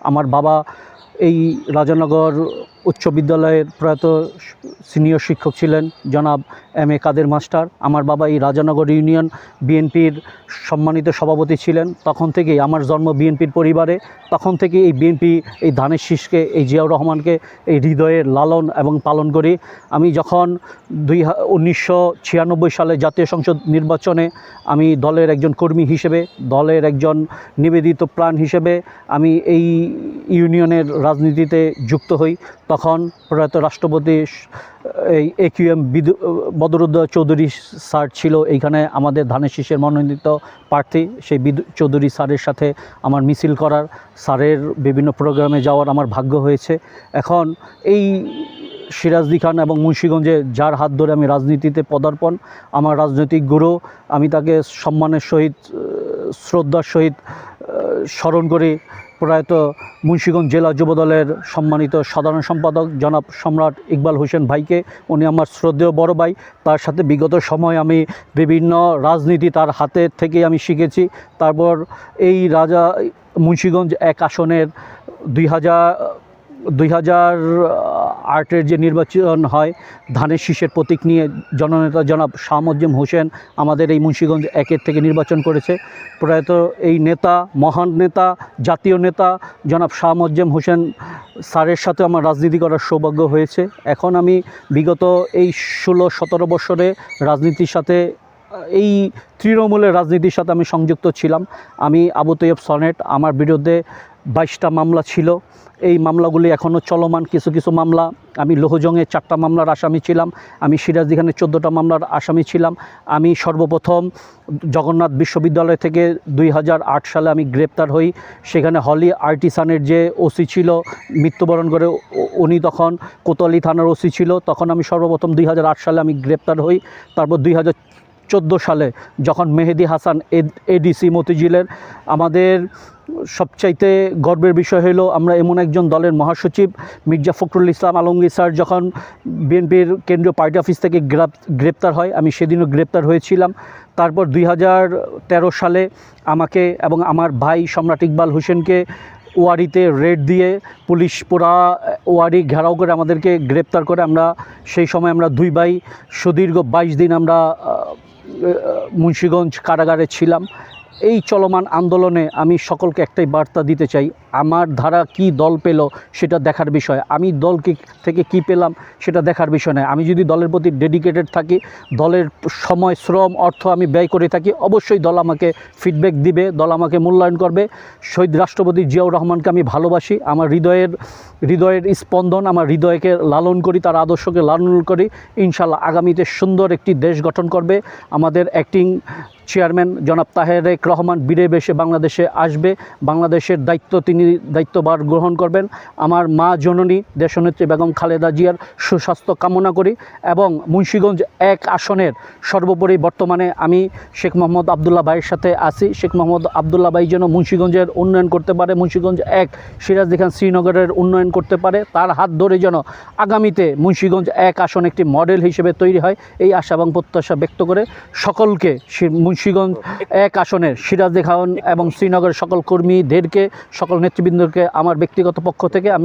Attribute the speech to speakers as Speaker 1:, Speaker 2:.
Speaker 1: আমার বাবা এই রাজানগর উচ্চ বিদ্যালয়ের প্রয়াত সিনিয়র শিক্ষক ছিলেন জনাব এম এ কাদের মাস্টার। আমার বাবা এই রাজানগর ইউনিয়ন বিএনপির সম্মানিত সভাপতি ছিলেন। তখন থেকেই আমার জন্ম বিএনপির পরিবারে। তখন থেকে এই বিএনপি এই ধানের শীষকে, এই জিয়াউর রহমানকে এই হৃদয়ে লালন এবং পালন করি। আমি যখন দুই উনিশশো সালে জাতীয় সংসদ নির্বাচনে আমি দলের একজন কর্মী হিসেবে, দলের একজন নিবেদিত প্রাণ হিসেবে আমি এই ইউনিয়নের রাজনীতিতে যুক্ত হই। তখন প্রয়াত রাষ্ট্রপতি এই এ কিউ এম বদরুদ্দ চৌধুরী স্যার ছিল এইখানে আমাদের ধানের শীষের মনোনীত প্রার্থী। সেই বিদু, চৌধুরী স্যারের সাথে আমার মিছিল করার, স্যারের বিভিন্ন প্রোগ্রামে যাওয়ার আমার ভাগ্য হয়েছে। এখন এই সিরাজদি খান এবং মুন্সীগঞ্জে যার হাত ধরে আমি রাজনীতিতে পদার্পণ, আমার রাজনৈতিক গুরু, আমি তাকে সম্মানের সহিত শ্রদ্ধার সহিত স্মরণ করি। প্রয়াত মুন্সীগঞ্জ জেলা যুবদলের সম্মানিত সাধারণ সম্পাদক জনাব সম্রাট ইকবাল হোসেন ভাইকে, উনি আমার শ্রদ্ধেয় বড় ভাই। তার সাথে বিগত সময় আমি বিভিন্ন রাজনীতি তার হাতে থেকে আমি শিখেছি। তারপর এই রাজা, মুন্সীগঞ্জ এক আসনের দুই হাজার দুই হাজার আটের যে নির্বাচন হয়, ধানের শীষের প্রতীক নিয়ে জননেতা জনাব শাহ মজ্জেম হোসেন আমাদের এই মুন্সীগঞ্জ একের থেকে নির্বাচন করেছে। প্রয়াত এই নেতা, মহান নেতা, জাতীয় নেতা জনাব শাহ মজ্জেম হোসেন স্যারের সাথে আমার রাজনীতি করার সৌভাগ্য হয়েছে। এখন আমি বিগত এই ষোলো, সতেরো বছরে রাজনীতির সাথে, এই তৃণমূলের রাজনীতির সাথে আমি সংযুক্ত ছিলাম। আমি আবু তৈয়ব সনেট, আমার বিরুদ্ধে বাইশটা মামলা ছিল। এই মামলাগুলি এখনও চলমান। কিছু কিছু মামলা, আমি লোহজংয়ে চারটা মামলার আসামি ছিলাম। আমি সিরাজদিখানের চোদ্দোটা মামলার আসামি ছিলাম। আমি সর্বপ্রথম জগন্নাথ বিশ্ববিদ্যালয় থেকে দুই হাজার আট সালে আমি গ্রেপ্তার হই। সেখানে হলি আর্টিসানের যে ওসি ছিল, মৃত্যুবরণ করে উনি তখন কোতোয়ালি থানার ওসি ছিল। তখন আমি সর্বপ্রথম দুই হাজার আট সালে আমি গ্রেপ্তার হই। তারপর দুই চোদ্দ সালে যখন মেহেদি হাসান এডিসি মতিঝিলের আমাদের সবচাইতে গর্বের বিষয় হলো আমরা এমন একজন দলের মহাসচিব, মির্জা ফখরুল ইসলাম আলমগীর স্যার, যখন বিএনপির কেন্দ্রীয় পার্টি অফিস থেকে গ্রেপ্তার হয়, আমি সেদিনও গ্রেপ্তার হয়েছিলাম। তারপর দুই সালে আমাকে এবং আমার ভাই সম্রাট ইকবাল হোসেনকে ওয়ারিতে রেড দিয়ে পুলিশ পুরা ওয়ারি ঘেরাও করে আমাদেরকে গ্রেপ্তার করে। আমরা সেই সময় আমরা দুই ভাই, সুদীর্ঘ বাইশ দিন আমরা মুন্সীগঞ্জ কারাগারে ছিলাম। এই চলমান আন্দোলনে আমি সকলকে একটাই বার্তা দিতে চাই, আমার ধারা কি দল পেল সেটা দেখার বিষয়। আমি দলকে থেকে কি পেলাম সেটা দেখার বিষয় নয়। আমি যদি দলের প্রতি ডেডিকেটেড থাকি, দলের সময়, শ্রম, অর্থ আমি ব্যয় করে থাকি, অবশ্যই দল আমাকে ফিডব্যাক দিবে, দল আমাকে মূল্যায়ন করবে। শহীদ রাষ্ট্রপতি জিয়াউর রহমানকে আমি ভালোবাসি, আমার হৃদয়ের হৃদয়ের স্পন্দন, আমার হৃদয়কে লালন করি, তার আদর্শকে লালন করি। ইনশাল্লাহ আগামীতে সুন্দর একটি দেশ গঠন করবে। আমাদের অ্যাক্টিং চেয়ারম্যান জনাব তাহেরেক রহমান বীরে বেশে বাংলাদেশে আসবে। বাংলাদেশের দায়িত্ব তিনি দায়িত্বভার গ্রহণ করবেন। আমার মা জননী দেশনেত্রী বেগম খালেদা জিয়ার সুস্বাস্থ্য কামনা করি এবং মুন্সীগঞ্জ এক আসনের সর্বোপরি বর্তমানে আমি শেখ মোহাম্মদ আবদুল্লাহ ভাইয়ের সাথে আছি। শেখ মোহাম্মদ আবদুল্লাহ ভাই যেন মুন্সীগঞ্জের উন্নয়ন করতে পারে, মুন্সীগঞ্জ এক সিরাজদি খান শ্রীনগরের উন্নয়ন করতে পারে, তার হাত ধরে যেন আগামীতে মুন্সীগঞ্জ এক আসন একটি মডেল হিসেবে তৈরি হয়, এই আশা এবং প্রত্যাশা ব্যক্ত করে সকলকে সি- মুন্সীগঞ্জ এক আসনের সিরাজদি খান এবং শ্রীনগরের সকল কর্মীদেরকে, সকল নেতৃবৃন্দকে, আমার ব্যক্তিগত পক্ষ থেকে আমি